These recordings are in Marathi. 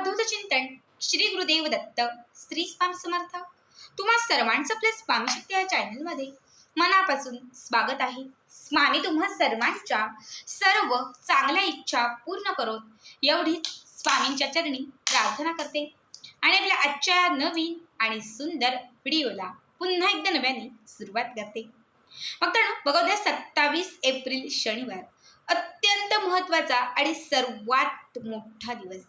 अवधूत चिंतन श्री गुरुदेव दत्त श्री स्वामी समर्थ. तुम्हा सर्वांचं आपल्या स्वामी शक्ती या चॅनलमध्ये मनापासून स्वागत आहे. स्वामी तुम्हा सर्वांच्या सर्व चांगल्या इच्छा पूर्ण करोत एवढीच स्वामींच्या चरणी प्रार्थना करते. आणि आपल्या आजच्या नवीन आणि सुंदर व्हिडिओला पुन्हा एकदा नव्याने सुरुवात करते. फक्त बघा उद्या सत्तावीस एप्रिल शनिवार. अत्यंत महत्त्वाचा आणि सर्वात मोठा दिवस.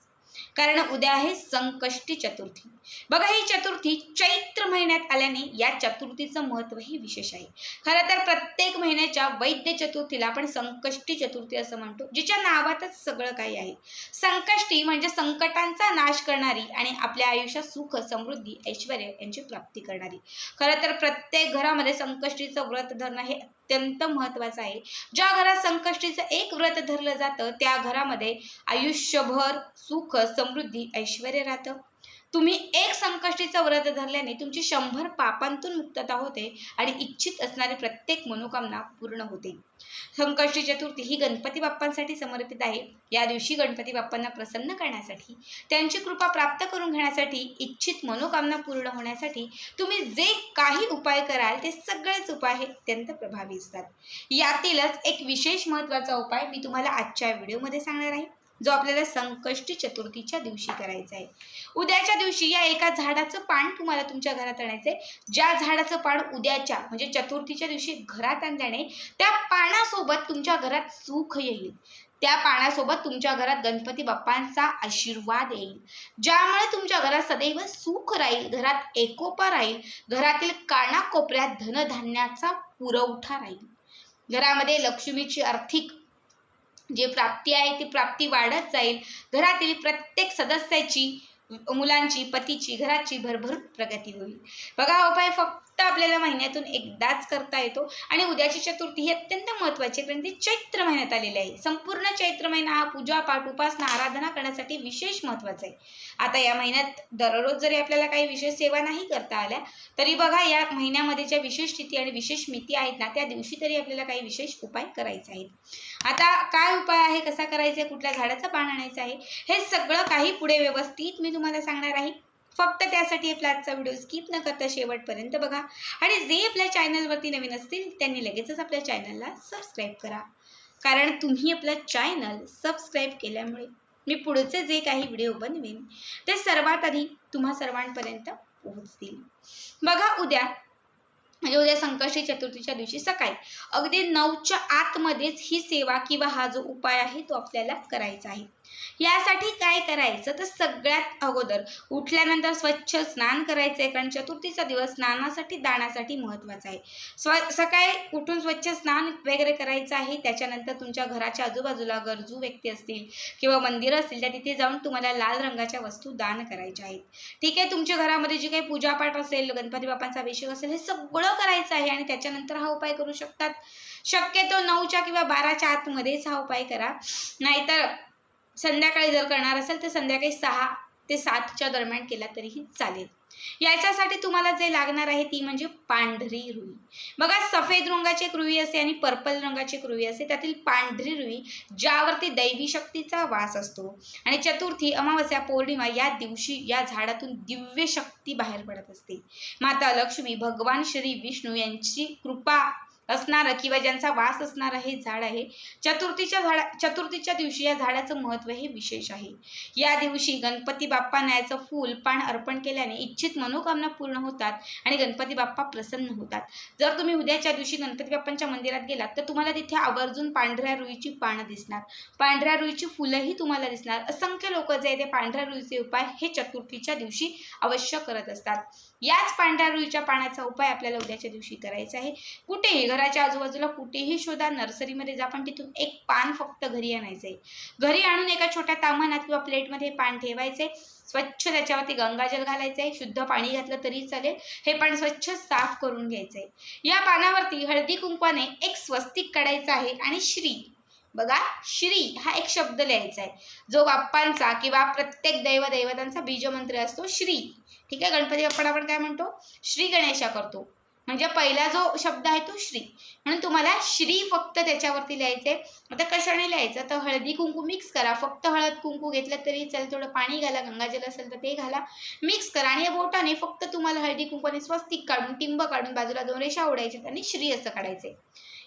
कारण उद्या आहे संकष्टी चतुर्थी. बघा ही चतुर्थी चैत्र महिन्यात आल्याने या चतुर्थीचं महत्त्व विशेष आहे. खरं तर प्रत्येक महिन्याच्या वैद्य चतुर्थीला आपण संकष्टी चतुर्थी असं म्हणतो जिच्या नावातच सगळं काही आहे. संकष्टी म्हणजे संकटांचा नाश करणारी आणि आपल्या आयुष्यात सुख समृद्धी ऐश्वर यांची प्राप्ती करणारी. खरं तर प्रत्येक घरामध्ये संकष्टीचं व्रत धरणं हे अत्यंत महत्त्वाचं आहे. ज्या घरात संकष्टीचं एक व्रत धरलं जातं त्या घरामध्ये आयुष्यभर सुख समृद्धी ऐश्वर राहतं. तुम्ही एक संकष्टीचा व्रत धरल्याने तुमची शंभर पापांतून मुक्तता होते आणि इच्छित असणारी प्रत्येक मनोकामना पूर्ण होते. संकष्टी चतुर्थी ही गणपती बाप्पांसाठी समर्पित आहे. या दिवशी गणपती बाप्पांना प्रसन्न करण्यासाठी त्यांची कृपा प्राप्त करून घेण्यासाठी इच्छित मनोकामना पूर्ण होण्यासाठी तुम्ही जे काही उपाय कराल ते सगळेच उपाय हे अत्यंत प्रभावी असतात. यातीलच एक विशेष महत्त्वाचा उपाय मी तुम्हाला आजच्या व्हिडिओमध्ये सांगणार आहे. जो आपल्याला संकष्टी चतुर्थीच्या दिवशी करायचा आहे. उद्याच्या दिवशी या एका झाडाचं पान तुम्हाला तुमच्या घरात आणायचं आहे. ज्या झाडाचं पान उद्याच्या म्हणजे चतुर्थीच्या दिवशी घरात आणल्याने त्या पानासोबत तुमच्या घरात सुख येईल. त्या पानासोबत तुमच्या घरात गणपती बाप्पांचा आशीर्वाद येईल. ज्यामुळे तुमच्या घरात सदैव सुख राहील घरात एकोपा राहील घरातील कानाकोपऱ्यात धनधान्याचा पुरवठा राहील. घरामध्ये लक्ष्मीची आर्थिक जे प्राप्ती आहे ती प्राप्ती वाढत जाईल. घरातील प्रत्येक सदस्याची मुलांची पतीची घराची भरभरून प्रगती होईल. बघा हो उपाय फक्त आपल्याला महिन्यातून एकदाच करता येतो. आणि उद्याची चतुर्थी ही अत्यंत महत्त्वाची कारण ती चैत्र महिन्यात आलेली आहे. संपूर्ण चैत्र महिना हा पूजा पाठ उपासना आराधना करण्यासाठी विशेष महत्त्वाचा आहे. आता या महिन्यात दररोज जरी आपल्याला काही विशेष सेवा नाही करता आल्या तरी बघा या महिन्यामध्ये ज्या विशेष तिथी आणि विशेष मिती आहेत ना त्या दिवशी तरी आपल्याला काही विशेष उपाय करायचे आहेत. आता काय उपाय आहे कसा करायचा आहे कुठल्या झाडाचं पान आणायचं आहे हे सगळं काही पुढे व्यवस्थित मी तुम्हाला सांगणार आहे. फक्त त्यासाठी आपला आजचा व्हिडिओ स्किप न करता शेवटपर्यंत बघा. आणि जे आपल्या चॅनलवरती नवीन असतील त्यांनी लगेचच आपल्या चॅनलला सबस्क्राईब करा. कारण तुम्ही आपलं चॅनल सबस्क्राईब केल्यामुळे मी पुढचे जे काही व्हिडिओ बनवेन ते सर्वात आधी तुम्हा सर्वांपर्यंत पोहोचतील. बघा उद्या म्हणजे उद्या संकष्टी चतुर्थीच्या दिवशी सकाळी अगदी नऊच्या आतमध्येच ही सेवा किंवा हा जो उपाय आहे तो आपल्याला करायचा आहे. यासाठी काय करायचं? तर सगळ्यात अगोदर उठल्यानंतर स्वच्छ स्नान करायचं. आहे कारण चतुर्थीचा दिवस स्नानासाठी दाण्यासाठी महत्त्वाचा आहे. स्व सकाळी उठून स्वच्छ स्नान वगैरे करायचं आहे. त्याच्यानंतर तुमच्या घराच्या आजूबाजूला गरजू व्यक्ती असतील किंवा मंदिरं असतील त्या तिथे जाऊन तुम्हाला लाल रंगाच्या वस्तू दान करायच्या आहेत. ठीक आहे? तुमच्या घरामध्ये जी काही पूजापाठ असेल गणपती बाप्पांचा अभिषेक असेल हे सगळं करायचं आहे आणि त्याच्यानंतर हा उपाय करू शकतात. शक्यतो नऊच्या किंवा बाराच्या आतमध्येच हा उपाय करा. नाहीतर संध्याकाळी जर करणार असेल तर संध्याकाळी सहा ते सातच्या दरम्यान केला तरीही चालेल. याच्यासाठी तुम्हाला जे लागणार आहे ती म्हणजे पांढरी रुई. बघा सफेद रंगाची एक रुई असते आणि पर्पल रंगाची एक रुई असते. त्यातील पांढरी रुई ज्यावरती दैवी शक्तीचा वास असतो. आणि चतुर्थी अमावस्या पौर्णिमा या दिवशी या झाडातून दिव्य शक्ती बाहेर पडत असते. माता लक्ष्मी भगवान श्री विष्णू यांची कृपा असणारं किंवा ज्यांचा वास असणारं हे झाड आहे चतुर्थीच्या झाडा चतुर्थीच्या दिवशी या झाडाचं महत्त्व हे विशेष आहे. या दिवशी गणपती बाप्पांना याचं फूल पान अर्पण केल्याने इच्छित मनोकामना पूर्ण होतात आणि गणपती बाप्पा प्रसन्न होतात. जर तुम्ही उद्याच्या दिवशी गणपती बाप्पांच्या मंदिरात गेलात तर तुम्हाला तिथे आवर्जून पांढऱ्या रुईची पानं दिसणार. पांढऱ्या रुईची फुलंही तुम्हाला दिसणार. असंख्य लोक जे आहे ते पांढऱ्या रुईचे उपाय हे चतुर्थीच्या दिवशी अवश्य करत असतात. याच पांढऱ्या रुईच्या पाण्याचा उपाय आपल्याला उद्याच्या दिवशी करायचा आहे. कुठेही घराच्या आजूबाजूला कुठेही शोधा. नर्सरीमध्ये जा पण तिथून एक पान फक्त घरी आणायचं आहे घरी आणून एका छोट्या तामानात किंवा प्लेटमध्ये पान ठेवायचे स्वच्छ त्याच्यावरती गंगाजल घालायचं आहे शुद्ध पाणी घातलं तरी चालेल. हे पान स्वच्छ साफ करून घ्यायचं आहे या पानावरती हळदी कुंकवाने एक स्वस्तिक काढायचं आहे आणि श्री. बघा श्री हा एक शब्द लिहायचा आहे जो बाप्पांचा किंवा प्रत्येक दैव दैवतांचा बीजमंत्र असतो श्री. ठीक आहे गणपती बाप्पाला आपण काय म्हणतो? श्री गणेशा करतो. म्हणजे पहिला जो शब्द आहे तो श्री. म्हणून तुम्हाला श्री फक्त त्याच्यावरती लिहायचंय. आता कशाने लिहायचं? तर हळदी कुंकू मिक्स करा. फक्त हळद कुंकू घेतलं तरी चालेल. थोडं पाणी घाला. गंगाजल असेल तर ते घाला. मिक्स करा. आणि या बोटाने फक्त तुम्हाला हळदी कुंकूने स्वस्तिक काढून टिंब काढून बाजूला दोन रेषा ओढायच्यात आणि श्री असं काढायचंय.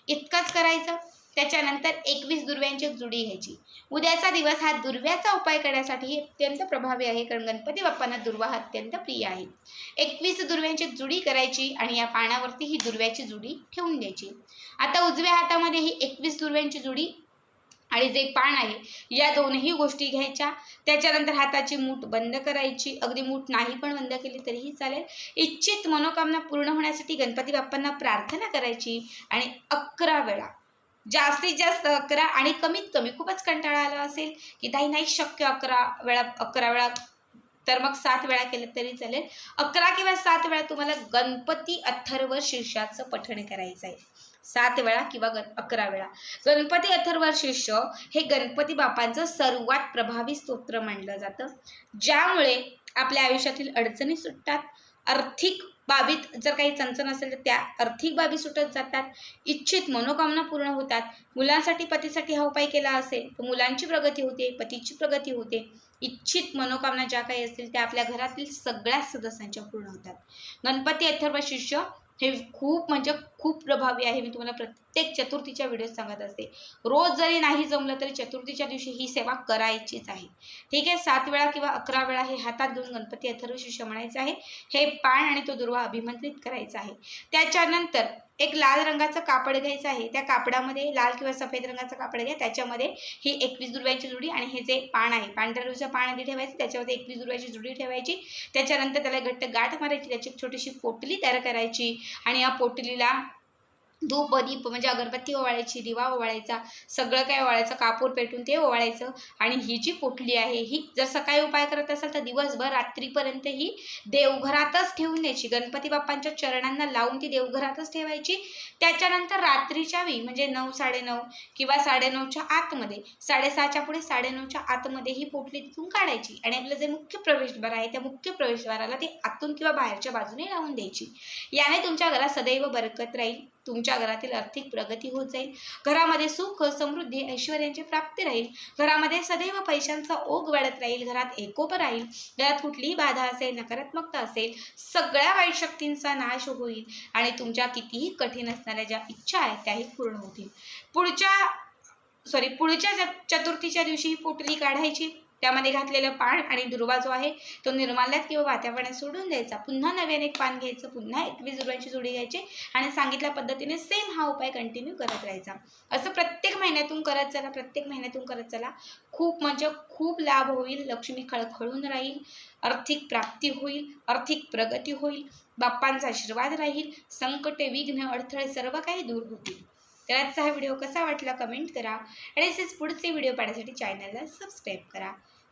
इतकंच करायचं. त्याच्यानंतर एकवीस दुर्व्यांची जुडी घ्यायची. उद्याचा दिवस हा दुर्व्याचा उपाय करण्यासाठी अत्यंत प्रभावी आहे कारण गणपती बाप्पांना दुर्वा हा अत्यंत प्रिय आहे. एकवीस दुर्व्यांची जुडी करायची आणि या पानावरती ही दुर्व्याची जुडी ठेवून द्यायची. आता उजव्या हातामध्ये ही एकवीस दुर्व्यांची जुडी आणि जे पान आहे या दोनही गोष्टी घ्यायच्या. त्याच्यानंतर हाताची मूठ बंद करायची. अगदी मूठ नाही पण बंद केली तरीही चालेल. इच्छित मनोकामना पूर्ण होण्यासाठी गणपती बाप्पांना प्रार्थना करायची आणि अकरा वेळा जास्तीत जास्त अकरा आणि कमीत कमी खूपच कंटाळा आला असेल की ताई नाही शक्य अकरा वेळा अकरा वेळा तर मग सात वेळा केलं तरी चालेल. अकरा किंवा सात वेळा तुम्हाला गणपती अथर्व शीर्षाचं पठण करायचं आहे सात वेळा किंवा गण अकरा वेळा. गणपती अथर्व शीर्ष हे गणपती बापांचं सर्वात प्रभावी स्तोत्र मानलं जातं. ज्यामुळे आपल्या आयुष्यातील अडचणी सुटतात आर्थिक बाबीत जर काही चणचण असेल तर त्या आर्थिक बाबी सुटत जातात. इच्छित मनोकामना पूर्ण होतात. मुलांसाठी पतीसाठी हा उपाय केला असेल तर मुलांची प्रगती होते पतीची प्रगती होते. इच्छित मनोकामना ज्या काही असतील त्या आपल्या घरातील सगळ्याच सदस्यांच्या पूर्ण होतात. गणपती अथर्व शिष्य हे खूप म्हणजे खूप प्रभावी आहे. मी तुम्हाला प्रत्येक चतुर्थीच्या व्हिडिओत सांगत असते. रोज जरी नाही जमलं तरी चतुर्थीच्या दिवशी ही सेवा करायचीच आहे. ठीक आहे? सात वेळा किंवा अकरा वेळा हे हातात घेऊन गणपती अथर्व शिष्य म्हणायचं आहे. हे पान आणि तो दुर्वा अभिमंत्रित करायचा आहे. त्याच्यानंतर एक लाल रंगाचं कापड घ्यायचं आहे. त्या कापडामध्ये लाल किंवा सफेद रंगाचं कापड घ्या. त्याच्यामध्ये ही एकवीस दुर्व्याची जुडी आणि हे जे पान आहे पांढऱ्या रुचं पान आधी ठेवायचं. त्याच्यामध्ये एकवीस दुर्व्याची जुडी ठेवायची. त्याच्यानंतर त्याला घट्ट गाठ मारायची. त्याची एक छोटीशी पोटली तयार करायची आणि या पोटलीला धूप दीप म्हणजे अगरबत्ती ओवाळायची दिवा ओवाळायचा सगळं काय ओवाळायचं कापूर पेटून ते ओवाळायचं. आणि ही जी पोटली आहे ही जर सकाळी उपाय करत असाल तर दिवसभर रात्रीपर्यंत ही देवघरातच ठेवून द्यायची. गणपती बाप्पांच्या चरणांना लावून ती देवघरातच ठेवायची. त्याच्यानंतर रात्रीच्या वेळी म्हणजे नऊ साडेनऊ किंवा साडेनऊच्या आतमध्ये साडेसहाच्या पुढे साडेनऊच्या आतमध्ये ही पोटली तिथून काढायची. आणि आपलं जे मुख्य प्रवेशद्वार आहे त्या मुख्य प्रवेशद्वाराला ती आतून किंवा बाहेरच्या बाजूने लावून द्यायची. याने तुमच्या घरात सदैव बरकत राहील. तुमच्या घरातील आर्थिक प्रगती होत जाईल. घरामध्ये सुख समृद्धी ऐश्वर्यांची प्राप्ती राहील. घरामध्ये सदैव पैशांचा ओघ वाढत राहील. घरात एकोप राहील. घरात कुठलीही बाधा असेल नकारात्मकता असेल सगळ्या वाईट शक्तींचा नाश होईल आणि तुमच्या कितीही कठीण असणाऱ्या ज्या इच्छा आहेत त्याही पूर्ण होतील. पुढच्या सॉरी पुढच्या च- चतुर्थीच्या दिवशी ही पोटली काढायची. त्यामध्ये घातलेलं पान आणि दुर्वा जो आहे तो निर्माल्यात किंवा वातावरणात सोडून द्यायचा. पुन्हा नव्याने एक पान घ्यायचं पुन्हा एकवीस दुर्वांची जोडी घ्यायची आणि सांगितल्या पद्धतीने सेम हा उपाय कंटिन्यू करत राहायचा. असं प्रत्येक महिन्यातून करत चला प्रत्येक महिन्यातून करत चला. खूप म्हणजे खूप लाभ होईल. लक्ष्मी खळखळून राहील आर्थिक प्राप्ती होईल आर्थिक प्रगती होईल बाप्पांचा आशीर्वाद राहील संकटे विघ्न अडथळे सर्व काही दूर होतील. तर आजचा हा व्हिडिओ कसा वाटला कमेंट करा आणि असेच पुढचे व्हिडिओ पाहण्यासाठी चॅनलला सबस्क्राईब करा.